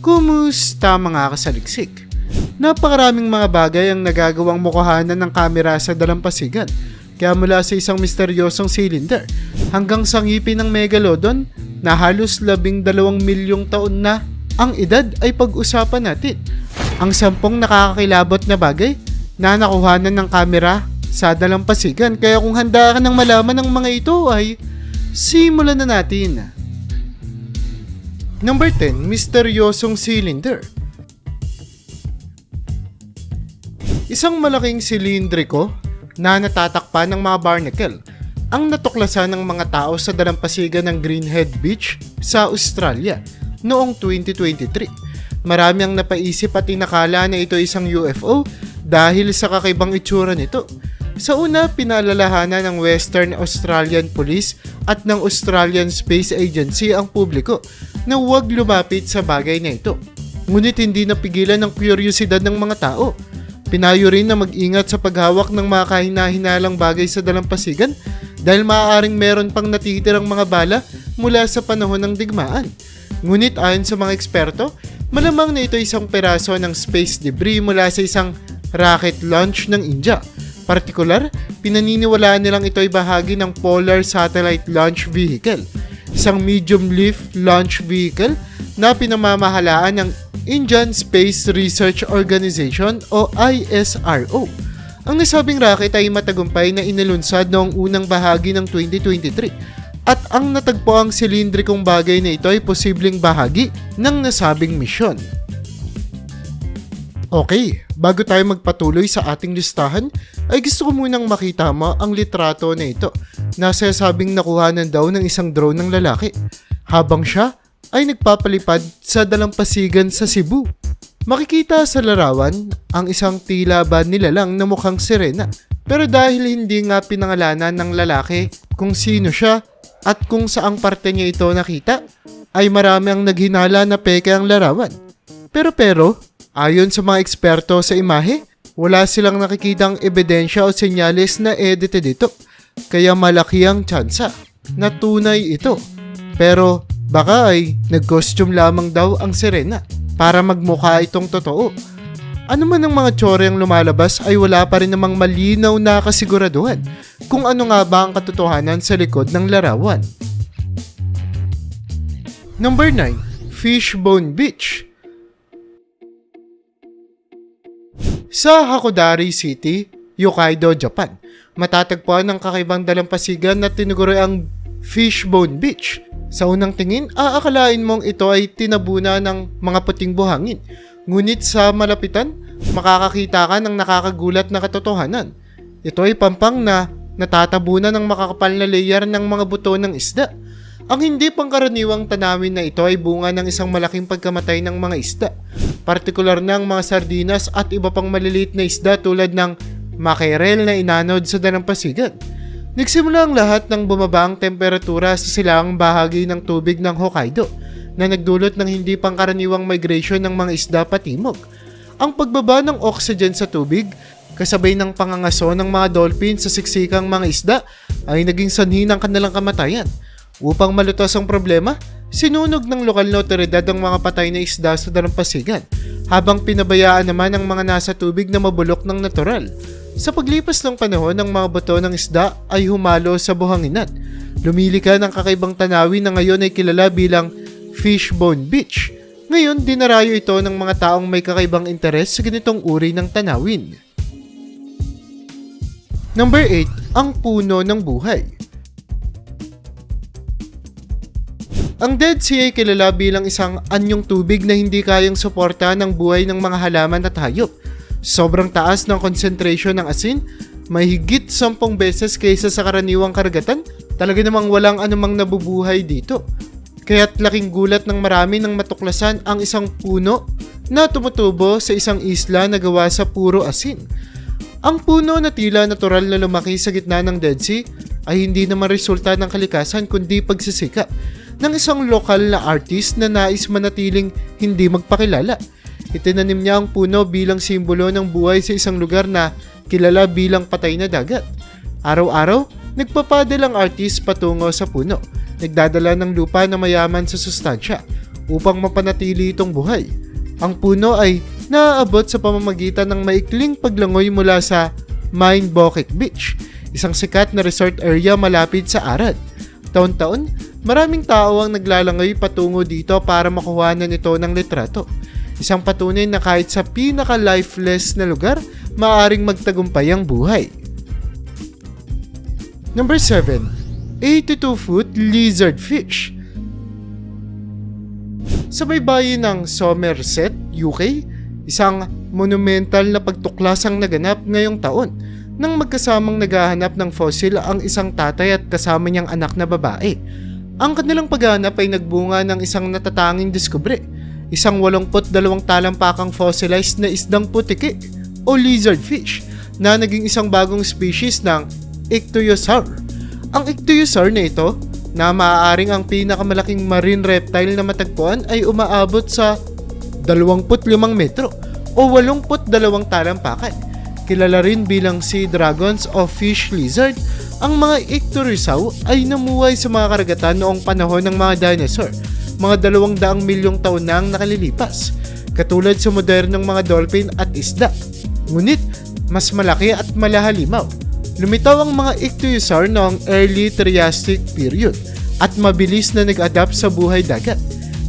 Kumusta mga kasaliksik? Napakaraming mga bagay ang nagagawang mukhanan ng kamera sa dalampasigan. Kaya mula sa isang misteryosong cylinder hanggang sa ngipin ng megalodon na halos labing dalawang milyong taon na ang edad ay pag-usapan natin. Ang sampung nakakakilabot na bagay na nakuhanan ng kamera sa dalampasigan. Kaya kung handa ka ng malaman ng mga ito ay simulan na natin. Number 10, misteryosong cylinder. Isang malaking silindriko na natatakpan ng mga barnacle ang natuklasan ng mga tao sa dalampasigan ng Greenhead Beach sa Australia noong 2023. Marami ang napaisip at inakala na ito isang UFO dahil sa kakaibang itsura nito. Sa una, pinaalalahanan ng Western Australian Police at ng Australian Space Agency ang publiko na huwag lumapit sa bagay na ito. Ngunit hindi napigilan ng kuryosidad ng mga tao. Pinayo rin na mag-ingat sa paghawak ng mga kahina-hinalang bagay sa dalampasigan dahil maaaring meron pang natitirang mga bala mula sa panahon ng digmaan. Ngunit ayon sa mga eksperto, malamang na ito isang peraso ng space debris mula sa isang rocket launch ng India. Partikular, pinaniniwalaan nilang ito ay bahagi ng Polar Satellite Launch Vehicle, isang medium-lift launch vehicle na pinamamahalaan ng Indian Space Research Organization o ISRO. Ang nasabing rocket ay matagumpay na inalunsad noong unang bahagi ng 2023 at ang natagpo ang silindrikong bagay na ito ay posibleng bahagi ng nasabing misyon. Okay, bago tayo magpatuloy sa ating listahan, ay gusto ko munang makita mo ang litrato na ito na sasabing nakuhanan daw ng isang drone ng lalaki habang siya ay nagpapalipad sa dalampasigan sa Cebu. Makikita sa larawan ang isang tila ba nilalang na mukhang sirena pero dahil hindi nga pinangalanan ng lalaki kung sino siya at kung saang parte niya ito nakita, ay marami ang naghinala na peke ang larawan. Pero pero, ayon sa mga eksperto sa imahe, wala silang nakikitang ebidensya o senyales na edited ito. Kaya malaki ang tsansa na tunay ito. Pero baka ay nag-costume lamang daw ang sirena para magmukha itong totoo. Ano man ang mga tsore ang lumalabas ay wala pa rin namang malinaw na kasiguraduhan kung ano nga ba ang katotohanan sa likod ng larawan. Number 9. Fishbone Beach Sa Hakodari City, Yokkaido, Japan, matatagpuan ang kakaibang dalampasigan na tinuguro ang Fishbone Beach. Sa unang tingin, aakalain mong ito ay tinabuna ng mga puting buhangin. Ngunit sa malapitan, makakakita ka ng nakakagulat na katotohanan. Ito ay pampang na natatabunan ng makakapal na layer ng mga buto ng isda. Ang hindi pangkaraniwang tanawin na ito ay bunga ng isang malaking pagkamatay ng mga isda. Partikular ang mga sardinas at iba pang maliliit na isda tulad ng makerel na inanod sa dalampasigan. Nagsimula ang lahat ng bumaba ang temperatura sa silangang bahagi ng tubig ng Hokkaido na nagdulot ng hindi pangkaraniwang migration ng mga isda patimog. Ang pagbaba ng oxygen sa tubig kasabay ng pangangaso ng mga dolphin sa siksikang mga isda ay naging sanhi ng kanilang kamatayan. Upang malutos ang problema, sinunog ng lokal na otoridad ang mga patay na isda sa dalampasigan habang pinabayaan naman ang mga nasa tubig na mabulok ng natural. Sa paglipas ng panahon, ang mga bato ng isda ay humalo sa buhanginan. Lumilika ng kakaibang tanawin na ngayon ay kilala bilang Fishbone Beach. Ngayon, dinarayo ito ng mga taong may kakaibang interes sa ganitong uri ng tanawin. Number 8, ang puno ng buhay. Ang Dead Sea ay kilala bilang isang anyong tubig na hindi kayang suporta ng buhay ng mga halaman at hayop. Sobrang taas ng concentration ng asin, may higit 10 beses kaysa sa karaniwang karagatan, talaga namang walang anumang nabubuhay dito. Kaya't laking gulat ng marami nang matuklasan ang isang puno na tumutubo sa isang isla na gawa sa puro asin. Ang puno na tila natural na lumaki sa gitna ng Dead Sea ay hindi naman resulta ng kalikasan kundi pagsisika ng isang lokal na artist na nais manatiling hindi magpakilala. Itinanim niya ang puno bilang simbolo ng buhay sa isang lugar na kilala bilang patay na dagat. Araw-araw, nagpapadal ang artist patungo sa puno, nagdadala ng lupa na mayaman sa sustansya upang mapanatili itong buhay. Ang puno ay naaabot sa pamamagitan ng maikling paglangoy mula sa Mine Bokek Beach, isang sikat na resort area malapit sa Arad. Taon-taon, maraming tao ang naglalangoy patungo dito para makuhanan ito ng litrato. Isang patunay na kahit sa pinaka-lifeless na lugar, maaring magtagumpay ang buhay. Number 7. 82-foot lizard fish. Sa baybayin ng Somerset, UK, isang monumental na pagtuklas ang naganap ngayong taon nang magkasamang naghahanap ng fossil ang isang tatay at kasama niyang anak na babae. Ang kanilang paghahanap ay nagbunga ng isang natatanging diskubre, isang 82 talampakang fossilized na isdang putiki o lizard fish na naging isang bagong species ng Ichthyosaur. Ang Ichthyosaur na ito, na maaaring ang pinakamalaking marine reptile na matagpuan ay umaabot sa 25 metro o 82 talampakan. Kilala rin bilang sea dragons o fish lizard, ang mga Ichthyosaur ay namuhay sa mga karagatan noong panahon ng mga dinosaur, mga 200 milyong taon na ang nakalilipas, katulad sa modernong mga dolphin at isda. Ngunit, mas malaki at malahalimaw. Lumitaw ang mga Ichthyosaur noong early Triassic period at mabilis na nag-adapt sa buhay dagat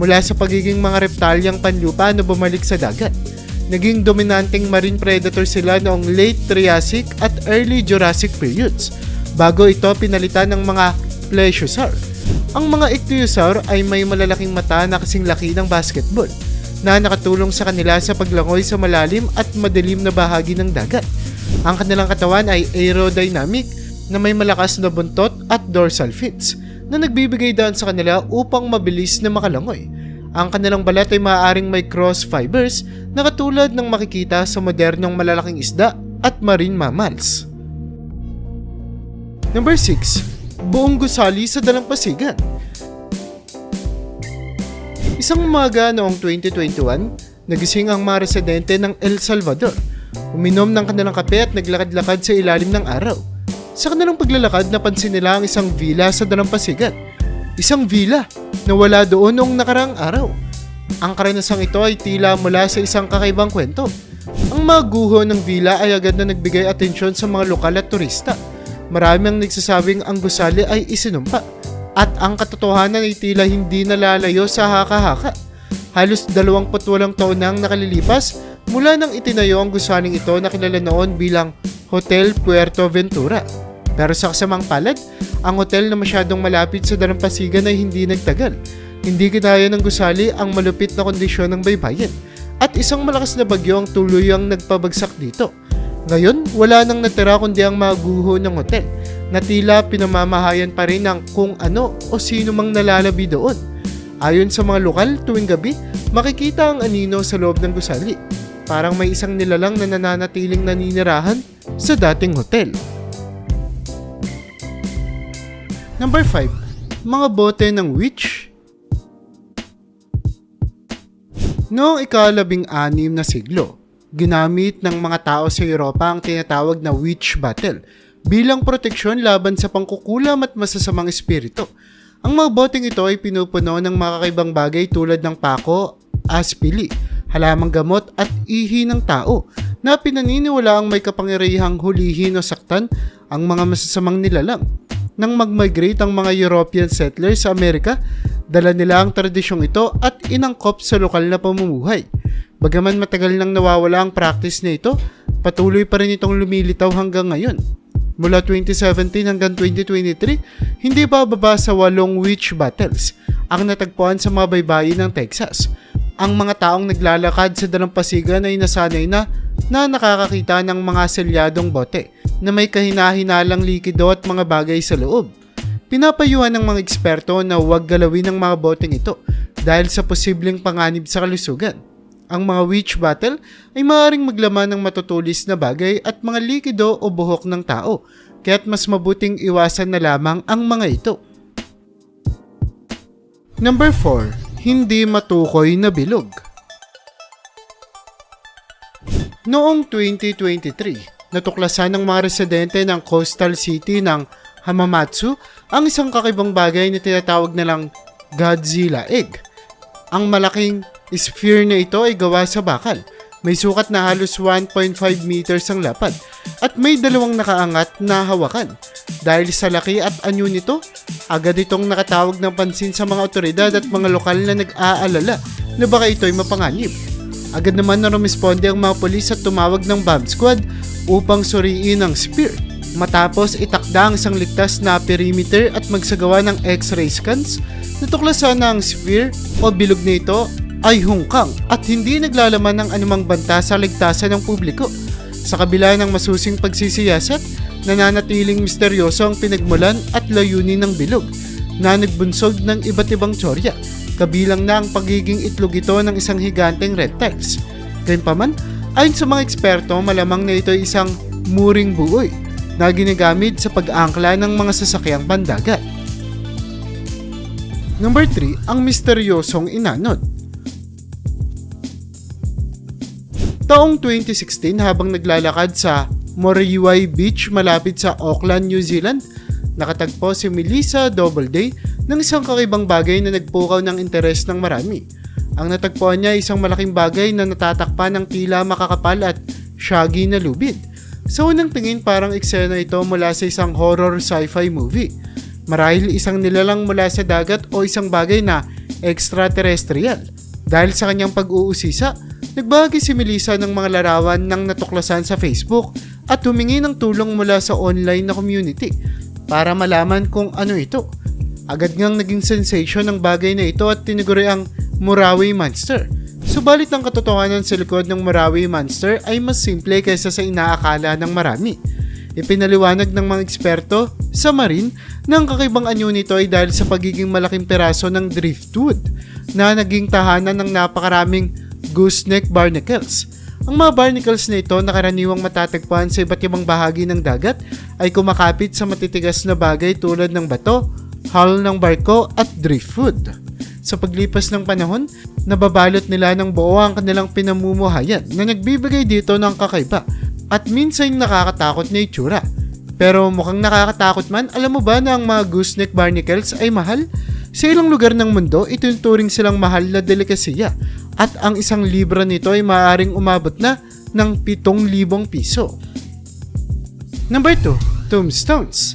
mula sa pagiging mga reptalyang panlupa na bumalik sa dagat. Naging dominanteng marine predator sila noong late Triassic at early Jurassic periods bago ito pinalitan ng mga plesiosaur. Ang mga ichthyosaur ay may malalaking mata na kasing laki ng basketball na nakatulong sa kanila sa paglangoy sa malalim at madilim na bahagi ng dagat. Ang kanilang katawan ay aerodynamic na may malakas na buntot at dorsal fins na nagbibigay daan sa kanila upang mabilis na makalangoy. Ang kanilang balat ay maaaring may cross fibers na katulad ng makikita sa modernong malalaking isda at marine mammals. Number 6. Buong gusali sa dalampasigan. Isang umaga noong 2021, nagising ang mga residente ng El Salvador. Uminom ng kanilang kape at naglakad-lakad sa ilalim ng araw. Sa kanilang paglalakad, napansin nila ang isang villa sa dalampasigan. Isang villa na wala doon noong nakarang araw. Ang karanasang ito ay tila mula sa isang kakaibang kwento. Ang mga guho ng villa ay agad na nagbigay atensyon sa mga lokal at turista. Marami ang nagsasabing ang gusali ay isinumpa at ang katotohanan ay tila hindi nalalayo sa haka-haka. Halos 28 taon na ang nakalilipas mula nang itinayo ang gusaling ito na kilala noon bilang Hotel Puerto Ventura. Pero sa kasamang palad, ang hotel na masyadong malapit sa dalampasigan ay hindi nagtagal. Hindi kinaya ng gusali ang malupit na kondisyon ng baybayin at isang malakas na bagyo ang tuluyang nagpabagsak dito. Ngayon, wala nang natira kundi ang mga guho ng hotel na tila pinamamahayan pa rin ng kung ano o sino mang nalalabi doon. Ayon sa mga lokal, tuwing gabi, makikita ang anino sa loob ng gusali. Parang may isang nilalang na nananatiling naninirahan sa dating hotel. Number 5. Mga bote ng witch. Noong ikalabing anim na siglo, ginamit ng mga tao sa Europa ang tinatawag na witch battle bilang proteksyon laban sa pangkukulam at masasamang espiritu. Ang mga boteng ito ay pinupuno ng mga kakaibang bagay tulad ng pako, aspili, halamang gamot at ihi ng tao na pinaniniwala ang may kapangyarihang hulihin o saktan ang mga masasamang nilalang. Nang mag-migrate ang mga European settlers sa Amerika, dala nila ang tradisyong ito at inangkop sa lokal na pamumuhay. Bagaman matagal nang nawawala ang practice na ito, patuloy pa rin itong lumilitaw hanggang ngayon. Mula 2017 hanggang 2023, hindi pa baba sa walong witch battles ang natagpuan sa mga baybayin ng Texas. Ang mga taong naglalakad sa dalampasigan ay nasanay na na nakakakita ng mga selyadong bote na may kahinahinalang likido at mga bagay sa loob. Pinapayuhan ng mga eksperto na huwag galawin ang mga boteng ito dahil sa posibleng panganib sa kalusugan. Ang mga witch battle ay maaaring maglaman ng matutulis na bagay at mga likido o buhok ng tao, kaya't mas mabuting iwasan na lamang ang mga ito. Number 4. Hindi matukoy na bilog. Noong 2023, natuklasan ng mga residente ng coastal city ng Hamamatsu ang isang kakaibang bagay na tinatawag nilang Godzilla Egg. Ang malaking sphere na ito ay gawa sa bakal. May sukat na halos 1.5 meters ang lapad at may dalawang nakaangat na hawakan. Dahil sa laki at anyo nito, agad itong nakatawag ng pansin sa mga otoridad at mga lokal na nag-aalala na baka ito'y mapanganib. Agad naman na rumisponde ang mga polis at tumawag ng bomb squad upang suriin ang spear. Matapos itakda ang isang ligtas na perimeter at magsagawa ng x-ray scans, natuklasan na ang sphere o bilog na ito ay hungkang at hindi naglalaman ng anumang banta sa ligtasan ng publiko. Sa kabila ng masusing pagsisiyasat, nananatiling misteryoso ang pinagmulan at layunin ng bilog na nagbunsog ng iba't ibang tsorya, kabilang na ang pagiging itlog ito ng isang higanteng reptiles. Gayunpaman, ayon sa mga eksperto, malamang na ito ay isang muring buoy na ginagamit sa pag-angkla ng mga sasakyang pandagat. Number 3, ang misteryosong inanod. Taong 2016 habang naglalakad sa Moriwai Beach malapit sa Auckland, New Zealand, nakatagpo si Melissa Doubleday ng isang kakibang bagay na nagpukaw ng interes ng marami. Ang natagpuan niya ay isang malaking bagay na natatakpan ng tila makakapal at shaggy na lubid. Sa unang tingin parang eksena ito mula sa isang horror sci-fi movie. Marahil isang nilalang mula sa dagat o isang bagay na extraterrestrial. Dahil sa kanyang pag-uusisa, nagbahagi si Melissa ng mga larawan ng natuklasan sa Facebook at humingi ng tulong mula sa online na community para malaman kung ano ito. Agad ngang naging sensation ang bagay na ito at tiniguri ang Murawi Monster. Subalit ang katotohanan sa likod ng Murawi Monster ay mas simple kaysa sa inaakala ng marami. Ipinaliwanag ng mga eksperto sa marine na ang kakibang anyo nito ay dahil sa pagiging malaking peraso ng driftwood na naging tahanan ng napakaraming gooseneck barnacles. Ang mga barnacles na ito na karaniwang matatagpuan sa iba't ibang bahagi ng dagat ay kumakapit sa matitigas na bagay tulad ng bato, hull ng barko at driftwood. Sa paglipas ng panahon, nababalot nila ng buo ang kanilang pinamumuhayan na nagbibigay dito ng kakaiba at minsan nakakatakot na itsura. Pero mukhang nakakatakot man, alam mo ba na ang mga gooseneck barnacles ay mahal? Sa ilang lugar ng mundo, ituturing silang mahal na delikasiya at ang isang libra nito ay maaaring umabot na ng 7,000 piso. Number 2, Tombstones.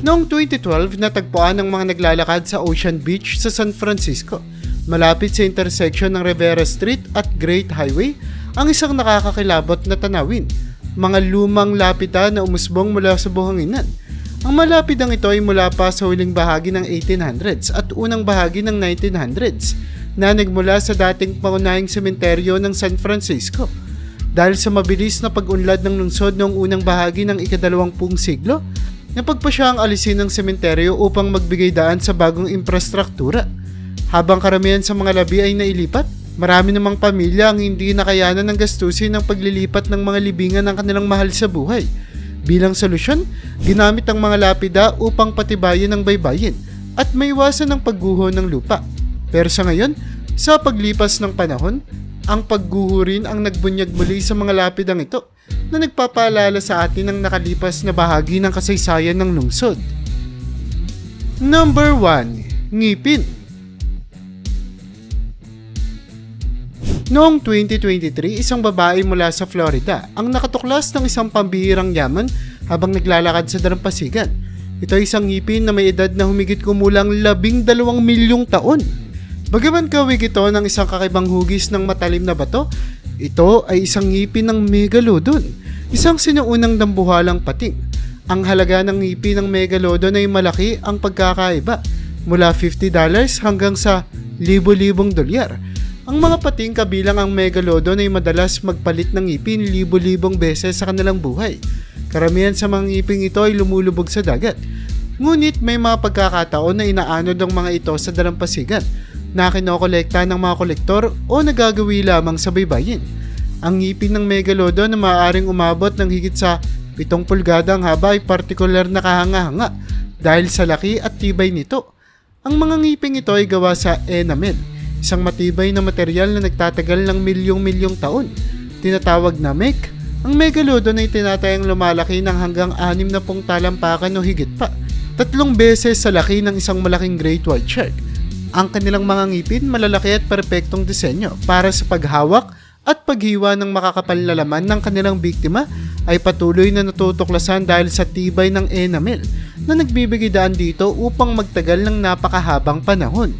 Noong 2012, natagpuan ng mga naglalakad sa Ocean Beach sa San Francisco, malapit sa intersection ng Rivera Street at Great Highway, ang isang nakakakilabot na tanawin, mga lumang lapida na umusbong mula sa buhanginan. Ang malapidang ito ay mula pa sa huling bahagi ng 1800s at unang bahagi ng 1900s na nagmula sa dating pangunahing sementeryo ng San Francisco. Dahil sa mabilis na pag-unlad ng lungsod noong unang bahagi ng ikadalawampung siglo, napagpa siya ang alisin ng sementeryo upang magbigay daan sa bagong infrastruktura. Habang karamihan sa mga labi ay nailipat, marami namang pamilya ang hindi nakayanan ng gastusin ng paglilipat ng mga libingan ng kanilang mahal sa buhay. Bilang solusyon, ginamit ang mga lapida upang patibayin ang baybayin at maiwasan ang pagguho ng lupa. Pero sa ngayon, sa paglipas ng panahon, ang pagguho rin ang nagbunyag muli sa mga lapidang ito na nagpapaalala sa atin ng nakalipas na bahagi ng kasaysayan ng lungsod. Number 1. Ngipin Noong 2023, isang babae mula sa Florida ang nakatuklas ng isang pambihirang yaman habang naglalakad sa dalampasigan. Ito ay isang ngipin na may edad na humigit kumulang labing dalawang milyong taon. Bagaman kawig ito ng isang kakibang hugis ng matalim na bato, ito ay isang ngipin ng megalodon, isang sinuunang dambuhalang pating. Ang halaga ng ngipin ng megalodon ay malaki ang pagkakaiba, mula $50 hanggang sa libo-libong dolyar. Ang mga pating kabilang ang megalodon ay madalas magpalit ng ngipin libo-libong beses sa kanilang buhay. Karamihan sa mga ngipin ito ay lumulubog sa dagat. Ngunit may mga pagkakataon na inaanod ang mga ito sa dalampasigan na kinokolekta ng mga kolektor o nagagawi lamang sa baybayin. Ang ngipin ng megalodon na maaaring umabot ng higit sa 7 pulgada ang haba ay partikular na kahanga-hanga dahil sa laki at tibay nito. Ang mga ngipin ito ay gawa sa enamel, isang matibay na material na nagtatagal ng milyong-milyong taon. Tinatawag na mech, ang megalodon ay tinatayang lumalaki ng hanggang 60 talampakan o higit pa. tatlong beses sa laki ng isang malaking great white shark. Ang kanilang mga ngipin malalaki at perpektong disenyo para sa paghawak at paghiwa ng makakapal na laman ng kanilang biktima ay patuloy na natutuklasan dahil sa tibay ng enamel na nagbibigay daan dito upang magtagal ng napakahabang panahon.